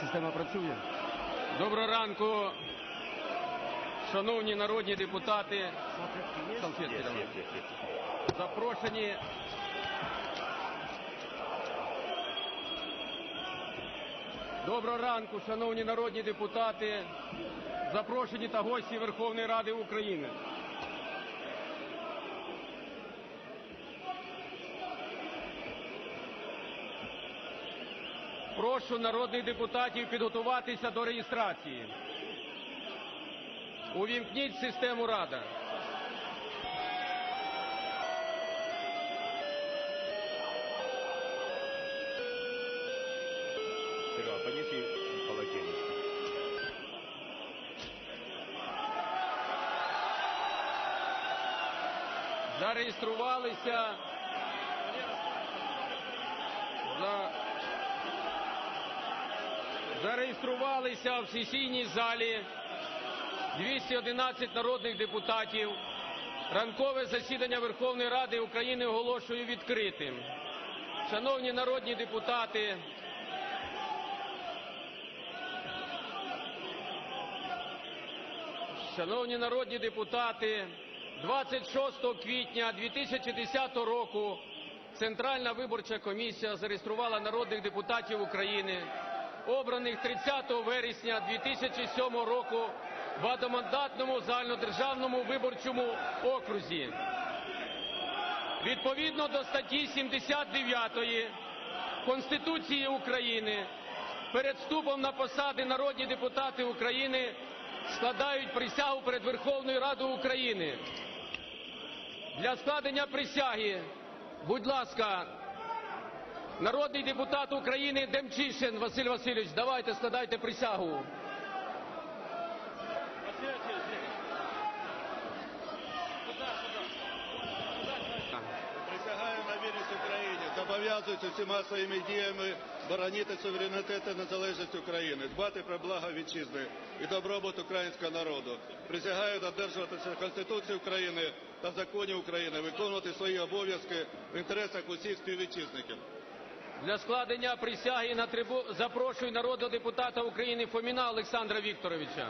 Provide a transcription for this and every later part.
Система працює? Доброго ранку, шановні народні депутати. Салфетки давай. Запрошені. Доброго ранку, шановні народні депутати, запрошені та гості Верховної Ради України. Прошу народних депутатів підготуватися до реєстрації. Увімкніть систему Рада. Серега, понеси полотенечко. Зареєструвалися. За... Зареєструвалися в сесійній залі 211 народних депутатів. Ранкове засідання Верховної Ради України оголошую відкритим. Шановні народні депутати, Шановні народні депутати, 26 квітня 2010 року Центральна виборча комісія зареєструвала народних депутатів України, обраних 30 вересня 2007 року в одномандатному загальнодержавному виборчому окрузі. Відповідно до статті 79 Конституції України перед вступом на посади народні депутати України складають присягу перед Верховною Радою України. Для складення присяги, будь ласка, народний депутат України Демчишин Василь Васильович, давайте складайте присягу. Присягаю на вірність Зобов'язуюся всіма своїми діями боронити суверенітет та незалежність України, дбати про благо вітчизни і добробут українського народу. Присягаю додержуватися Конституції України та законів України, виконувати свої обов'язки в інтересах усіх співвітчизників. Для складення присяги на трибу запрошую народного депутата України Фоміна Олександра Вікторовича.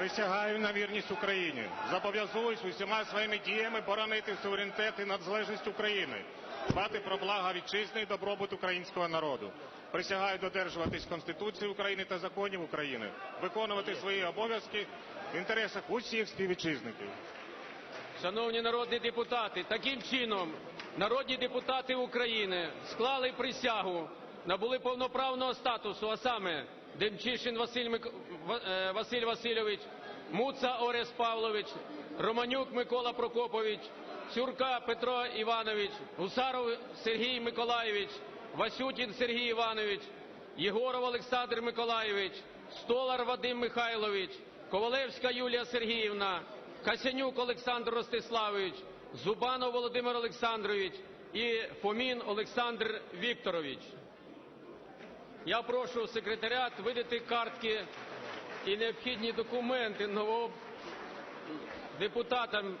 Присягаю на вірність Україні. Зобов'язуюсь усіма своїми діями боронити суверенітет і незалежність України, дбати про благо вітчизни і добробут українського народу. Присягаю додержуватись Конституції України та законів України, виконувати свої обов'язки в інтересах усіх співвітчизників. Шановні народні депутати, таким чином народні депутати України склали присягу, набули повноправного статусу, а саме Демчишин Василь, е, Василь Васильович, Муца Орес Павлович, Романюк Микола Прокопович, Сюрка Петро Іванович, Гусаров Сергій Миколаєвич, Васютін Сергій Іванович, Єгоров Олександр Миколаєвич, Столар Вадим Михайлович, Ковалевська Юлія Сергіївна, Касянюк Олександр Ростиславович, Зубанов Володимир Олександрович і Фомін Олександр Вікторович. Я прошу секретаріат видати картки і необхідні документи нового депутатам